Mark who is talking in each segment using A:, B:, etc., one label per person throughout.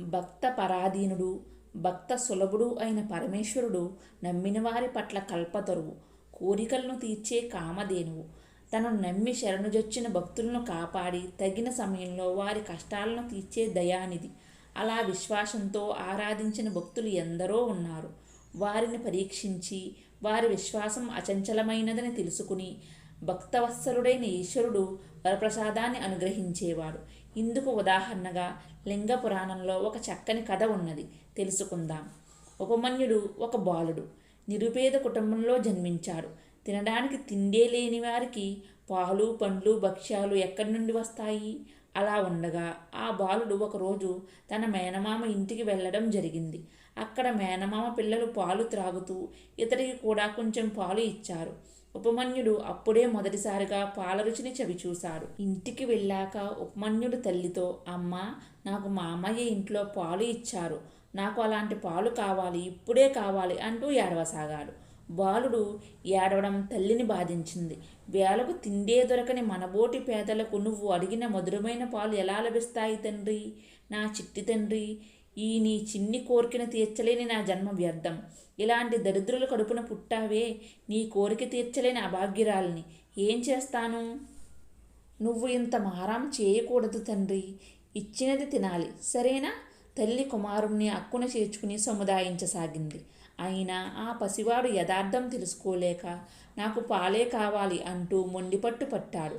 A: భక్త పరాధీనుడు భక్త సులభుడు అయిన పరమేశ్వరుడు నమ్మిన వారి పట్ల కల్పతరువు కోరికలను తీర్చే కామధేనువు. తనను నమ్మి శరణుజొచ్చిన భక్తులను కాపాడి తగిన సమయంలో వారి కష్టాలను తీర్చే దయానిధి. అలా విశ్వాసంతో ఆరాధించిన భక్తులు ఎందరో ఉన్నారు. వారిని పరీక్షించి వారి విశ్వాసం అచంచలమైనదని తెలుసుకుని భక్తవత్సలుడైన ఈశ్వరుడు వరప్రసాదాన్ని అనుగ్రహించేవాడు. ఇందుకు ఉదాహరణగా లింగ పురాణంలో ఒక చక్కని కథ ఉన్నది. తెలుసుకుందాం. ఉపమన్యుడు ఒక బాలుడు. నిరుపేద కుటుంబంలో జన్మించాడు. తినడానికి తిండే లేని వారికి పాలు పండ్లు భక్ష్యాలు ఎక్కడి నుండి వస్తాయి? అలా ఉండగా ఆ బాలుడు ఒకరోజు తన మేనమామ ఇంటికి వెళ్ళడం జరిగింది. అక్కడ మేనమామ పిల్లలు పాలు త్రాగుతూ ఇతడికి కూడా కొంచెం పాలు ఇచ్చారు. ఉపమన్యుడు అప్పుడే మొదటిసారిగా పాల రుచిని చవిచూశాడు ఇంటికి వెళ్ళాక ఉపమన్యుడు తల్లితో అమ్మ నాకు మా అమ్మయ్య ఇంట్లో పాలు ఇచ్చారు. నాకు అలాంటి పాలు కావాలి ఇప్పుడే కావాలి అంటూ ఏడవసాగాడు. బాలుడు ఏడవడం తల్లిని బాధించింది. వేలకు తిండే దొరకని మనబోటి పేదలకు నువ్వు అడిగిన మధురమైన పాలు ఎలా లభిస్తాయి తండ్రి? నా చిట్టి తండ్రి ఈ నీ చిన్ని కోరికను తీర్చలేని నా జన్మ వ్యర్థం. ఇలాంటి దరిద్రుల కడుపున పుట్టావే నీ కోరిక తీర్చలేని అభాగ్యురాలిని. ఏం చేస్తాను? నువ్వు ఇంత మారాం చేయకూడదు తండ్రి. ఇచ్చినది తినాలి. సరేనా? తల్లి కుమారుణ్ణి అక్కున చేర్చుకుని సముదాయించసాగింది. అయినా ఆ పసివాడు యథార్థం తెలుసుకోలేక నాకు పాలే కావాలి అంటూ మొండిపట్టు పట్టాడు.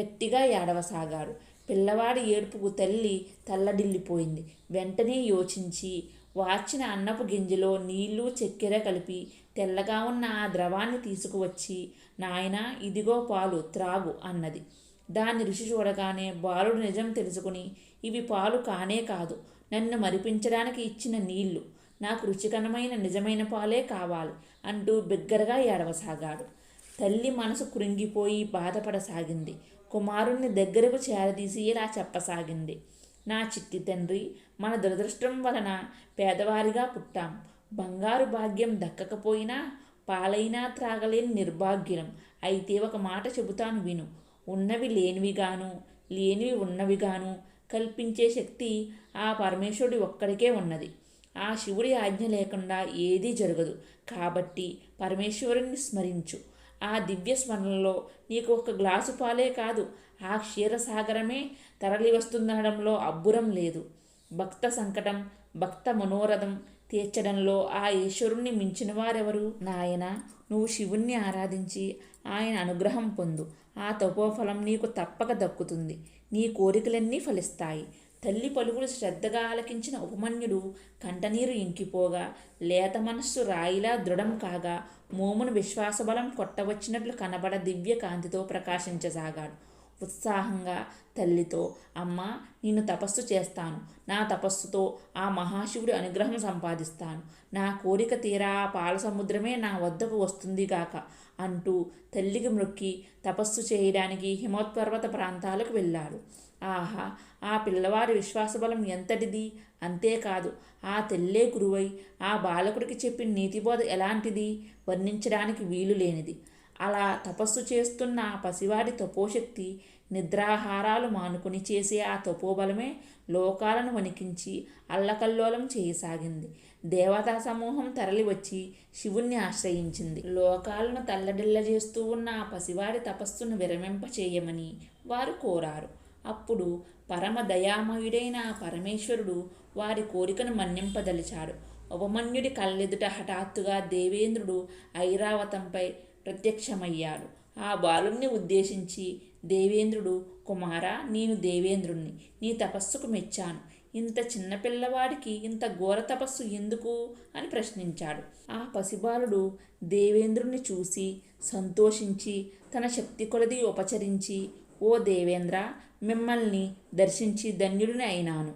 A: గట్టిగా ఏడవసాగాడు. పిల్లవాడి ఏడుపుకు తల్లి తల్లడిల్లిపోయింది. వెంటనే యోచించి వార్చిన అన్నపు గింజలో నీళ్ళు చక్కెర కలిపి తెల్లగా ఉన్న ఆ ద్రవాన్ని తీసుకువచ్చి నాయనా ఇదిగో పాలు త్రాగు అన్నది. దాన్ని రుచి చూడగానే బాలుడు నిజం తెలుసుకుని ఇవి పాలు కానే కాదు. నన్ను మరిపించడానికి ఇచ్చిన నీళ్ళు నాకు రుచికరమైన నిజమైన పాలే కావాలి అంటూ బిగ్గరగా ఏడవసాగాడు. తల్లి మనసు కృంగిపోయి బాధపడసాగింది. కుమారుణ్ణి దగ్గరకు చేరదీసి ఇలా చెప్పసాగింది. నా చిట్టి తండ్రి మన దురదృష్టం వలన పేదవారిగా పుట్టాం. బంగారు భాగ్యం దక్కకపోయినా పాలైనా త్రాగలేని నిర్భాగ్యం అయితే ఒక మాట చెబుతాను విను. ఉన్నవి లేనివిగాను లేనివి ఉన్నవిగాను కల్పించే శక్తి ఆ పరమేశ్వరుడి ఒక్కడికే ఉన్నది. ఆ శివుడి ఆజ్ఞ లేకుండా ఏదీ జరగదు. కాబట్టి పరమేశ్వరుణ్ణి స్మరించు. ఆ దివ్య స్మరణలో నీకు ఒక గ్లాసు పాలే కాదు ఆ క్షీరసాగరమే తరలి వస్తుందనడంలో అబ్బురం లేదు. భక్త సంకటం భక్త మనోరథం తీర్చడంలో ఆ ఈశ్వరుణ్ణి మించిన వారెవరు? నాయన నువ్వు శివుణ్ణి ఆరాధించి ఆయన అనుగ్రహం పొందు. ఆ తపోఫలం నీకు తప్పక దక్కుతుంది. నీ కోరికలన్నీ ఫలిస్తాయి. తల్లి పలుకులు శ్రద్ధగా ఆలకించిన ఉపమన్యుడు కంటనీరు ఇంకిపోగా లేత మనస్సు రాయిలా దృఢం కాగా మోమును విశ్వాసబలం కొట్టవచ్చినట్లు కనబడ దివ్య కాంతితో ప్రకాశించసాగాడు. ఉత్సాహంగా తల్లితో అమ్మ నేను తపస్సు చేస్తాను. నా తపస్సుతో ఆ మహాశివుడి అనుగ్రహం సంపాదిస్తాను. నా కోరిక తీరా ఆ పాల సముద్రమే నా వద్దకు వస్తుంది గాక అంటూ తల్లికి మృక్కి తపస్సు చేయడానికి హిమోత్పర్వత ప్రాంతాలకు వెళ్ళాడు. ఆహా ఆ పిల్లవాడి విశ్వాసబలం ఎంతటిది? అంతేకాదు ఆ తెల్లే గురువై ఆ బాలకుడికి చెప్పిన నీతిబోధ ఎలాంటిది? వర్ణించడానికి వీలు లేనిది. అలా తపస్సు చేస్తున్న ఆ పసివాడి తపోశక్తి నిద్రాహారాలు మానుకుని చేసే ఆ తపోబలమే లోకాలను వణికించి అల్లకల్లోలం చేయసాగింది. దేవతా సమూహం తరలివచ్చి శివుణ్ణి ఆశ్రయించింది. లోకాలను తల్లడిల్ల చేస్తూ ఉన్న ఆ పసివాడి తపస్సును విరమింప చేయమని వారు కోరారు. అప్పుడు పరమ దయామయుడైన పరమేశ్వరుడు వారి కోరికను మన్నింపదలిచాడు. ఉపమన్యుడి కళ్ళెదుట హఠాత్తుగా దేవేంద్రుడు ఐరావతంపై ప్రత్యక్షమయ్యాడు. ఆ బాలుణ్ణి ఉద్దేశించి దేవేంద్రుడు కుమారా నేను దేవేంద్రుణ్ణి. నీ తపస్సుకు మెచ్చాను. ఇంత చిన్నపిల్లవాడికి ఇంత ఘోర తపస్సు ఎందుకు అని ప్రశ్నించాడు. ఆ పసిబాలుడు దేవేంద్రుణ్ణి చూసి సంతోషించి తన శక్తి కొలది ఉపచరించి ఓ దేవేంద్ర మిమ్మల్ని దర్శించి ధన్యుడిని అయినాను.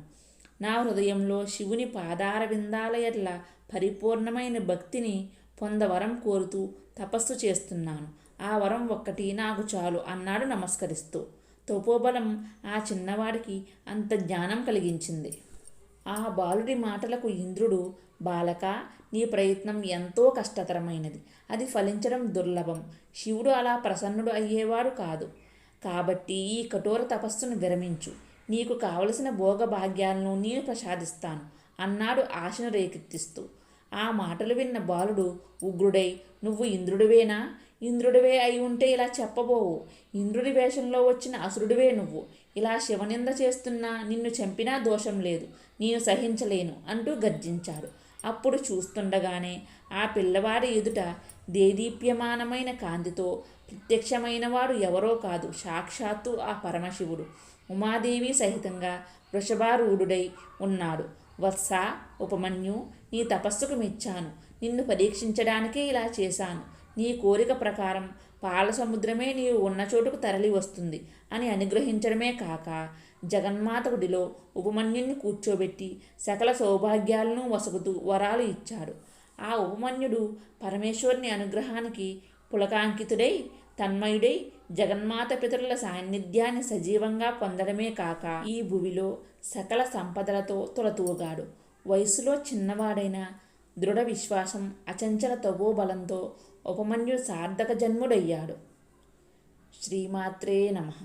A: నా హృదయంలో శివుని పాదార విందాల ఎట్ల పరిపూర్ణమైన భక్తిని పొందవరం కోరుతూ తపస్సు చేస్తున్నాను. ఆ వరం ఒక్కటి నాకు చాలు అన్నాడు నమస్కరిస్తూ. తపోబలం ఆ చిన్నవాడికి అంత జ్ఞానం కలిగించింది. ఆ బాలుడి మాటలకు ఇంద్రుడు బాలక నీ ప్రయత్నం ఎంతో కష్టతరమైనది. అది ఫలించడం దుర్లభం. శివుడు అలా ప్రసన్నుడు అయ్యేవాడు కాదు. కాబట్టి ఈ కఠోర తపస్సును విరమించు. నీకు కావలసిన భోగభాగ్యాలను నేను ప్రసాదిస్తాను అన్నాడు ఆశను రేకెత్తిస్తూ. ఆ మాటలు విన్న బాలుడు ఉగ్రుడై నువ్వు ఇంద్రుడివేనా? ఇంద్రుడివే అయి ఉంటే ఇలా చెప్పబోవు. ఇంద్రుడి వేషంలో వచ్చిన అసురుడివే నువ్వు. ఇలా శివనింద చేస్తున్నా నిన్ను చంపినా దోషం లేదు. నేను సహించలేను అంటూ గర్జించాడు. అప్పుడు చూస్తుండగానే ఆ పిల్లవాడి ఎదుట దేదీప్యమానమైన కాంతితో ప్రత్యక్షమైన వాడు ఎవరో కాదు సాక్షాత్తు ఆ పరమశివుడు. ఉమాదేవి సహితంగా వృషభారూఢుడై ఉన్నాడు. వత్స ఉపమన్యు నీ తపస్సుకు మెచ్చాను. నిన్ను పరీక్షించడానికే ఇలా చేశాను. నీ కోరిక ప్రకారం పాల సముద్రమే నీవు ఉన్న చోటుకు తరలి వస్తుంది అని అనుగ్రహించడమే కాక జగన్మాత గుడిలో కూర్చోబెట్టి సకల సౌభాగ్యాలను వసగుతూ వరాలు ఇచ్చాడు. ఆ ఉపమన్యుడు పరమేశ్వరుని అనుగ్రహానికి పులకాంకితుడై తన్మయుడై జగన్మాత పితరుల సాన్నిధ్యాన్ని సజీవంగా పొందడమే కాక ఈ భువిలో సకల సంపదలతో తొలతూగాడు. వయసులో చిన్నవాడైన దృఢ విశ్వాసం అచంచల తవోబలంతో ఉపమన్యుడు సార్థక జన్ముడయ్యాడు శ్రీమాత్రే నమః